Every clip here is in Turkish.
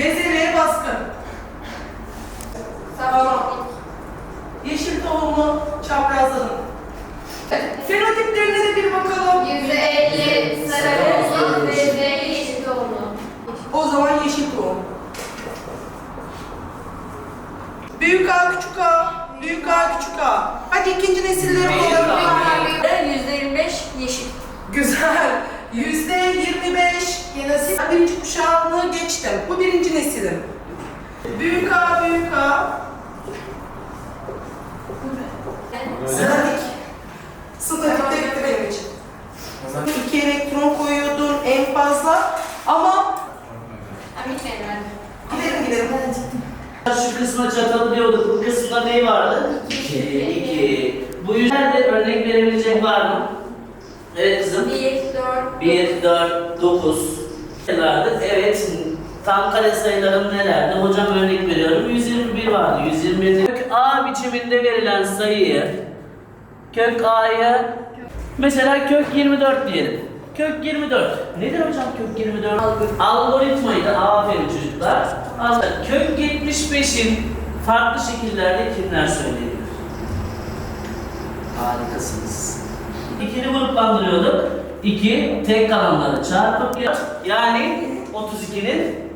Bezelye baskın. Sabanon. Yeşil tohumu çaprazladım. Fenotiplerine de bir bakalım. Yüzde elli sarı uzun, yüzde yeşil tohumu. O zaman yeşil tohum. Büyük A, küçük A, büyük A, küçük A. Hadi ikinci nesilleri bulalım. Büyük A, yüzde yirmi beş yeşil. Güzel. Yüzde 25 genetik birinci kuşağını geçtim. Bu birinci nesilim. Büyük A, büyük A. Sıradik. Sıradik de bitti benim için. İki elektron koyuyordun en fazla ama gidelim gidelim. Şu kısma çatabiliyorduk. Bu kısımda ne vardı? İki. 2. Bu yüzden de örnek verebilecek var mı? Evet kızım. 1, 4, 1, 4, 9. Nelerdi? Evet. Tam kare sayılarım nelerdi? Hocam örnek veriyorum. 121 vardı. 121 kök A biçiminde verilen sayıyı kök A'yı mesela kök 24 diyelim. Kök 24. Nedir hocam kök 24? Algoritmaydı. Aferin çocuklar. Aslında kök 75'in farklı şekillerde kimler söyleyebilir? Harikasınız. İkili gruplandırıyorduk. 2 tek kalanları çarpıp ya- yani 32'nin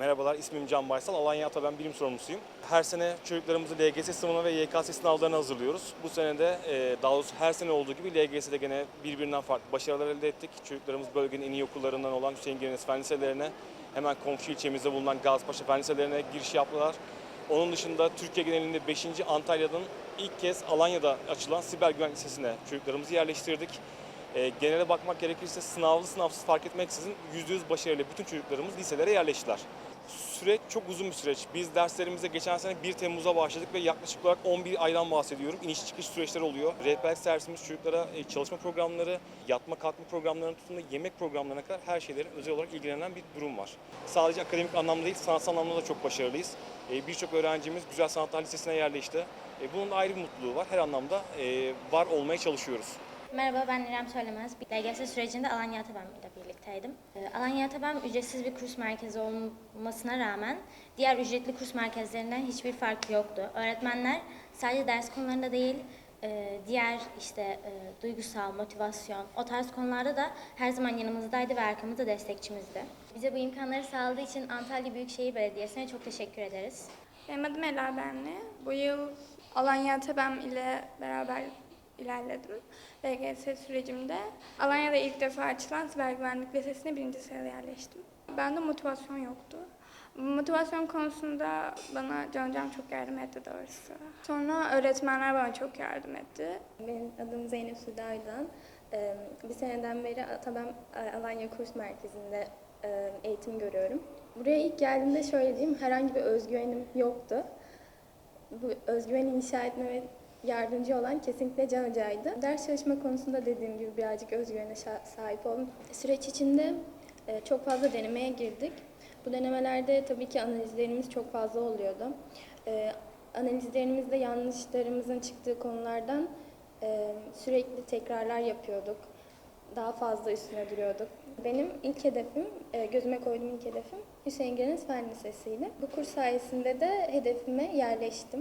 Merhabalar, ismim Can Baysal. Alanya Ataben Bilim Sorumlusuyum. Her sene çocuklarımızı LGS sınavına ve YKS sınavlarına hazırlıyoruz. Bu sene de e, daha doğrusu her sene olduğu gibi LGS'de gene birbirinden farklı başarılar elde ettik. Çocuklarımız bölgenin en iyi okullarından olan Hüseyin Geniz Fen Liselerine, hemen komşu ilçemizde bulunan Gazipaşa Fen Liselerine giriş yaptılar. Onun dışında Türkiye genelinde 5. Antalya'nın ilk kez Alanya'da açılan Siber Güvenlik Lisesi'ne çocuklarımızı yerleştirdik. E, genele bakmak gerekirse sınavlı sınavsız fark etmeksizin %100 başarıyla bütün çocuklarımız liselere yerleştiler. Süreç çok uzun bir süreç. Biz derslerimize geçen sene 1 Temmuz'a başladık ve yaklaşık olarak 11 aydan bahsediyorum. İniş çıkış süreçleri oluyor. Rehberlik servisimiz çocuklara e, çalışma programları, yatma kalkma programlarının tutun yemek programlarına kadar her şeylerin özel olarak ilgilenen bir durum var. Sadece akademik anlamda değil, sanatsal anlamda da çok başarılıyız. E, Birçok öğrencimiz Güzel Sanatlar Lisesi'ne yerleşti. E, Bunun ayrı bir mutluluğu var. Her anlamda var olmaya çalışıyoruz. Merhaba ben İrem Söylemez. LGS sürecinde Alanya Atabem ile birlikteydim. Ee, Alanya Atabem ücretsiz bir kurs merkezi olmasına rağmen diğer ücretli kurs merkezlerinden hiçbir farkı yoktu. Öğretmenler sadece ders konularında değil, e, diğer işte e, duygusal, motivasyon, o tarz konularda da her zaman yanımızdaydı ve arkamızda destekçimizdi. Bize bu imkanları sağladığı için Antalya Büyükşehir Belediyesi'ne çok teşekkür ederiz. Benim adım Ela Benli. Bu yıl Alanya Atabem ile beraber ilerledim. LGS sürecimde Alanya'da ilk defa açılan Siber Güvenlik Lisesi'ne birinci sırada yerleştim. Bende motivasyon yoktu. Motivasyon konusunda bana Can Hocam çok yardım etti doğrusu. Sonra öğretmenler bana çok yardım etti. Benim adım Zeynep Sude Aydan. Ee, Bir seneden beri Atabem e, Alanya Kurs Merkezi'nde e, eğitim görüyorum. Buraya ilk geldiğimde şöyle diyeyim, herhangi bir özgüvenim yoktu. Bu özgüveni inşa etmeme yardımcı olan kesinlikle Can Hoca'ydı. Ders çalışma konusunda dediğim gibi birazcık özgüvene sahip oldum. Süreç içinde e, çok fazla denemeye girdik. Bu denemelerde tabii ki analizlerimiz çok fazla oluyordu. E, Analizlerimizde yanlışlarımızın çıktığı konulardan e, sürekli tekrarlar yapıyorduk. Daha fazla üstüne duruyorduk. Benim ilk hedefim, gözüme koyduğum ilk hedefim Hüseyin Geniz Fen Lisesi'ydi. Bu kurs sayesinde de hedefime yerleştim.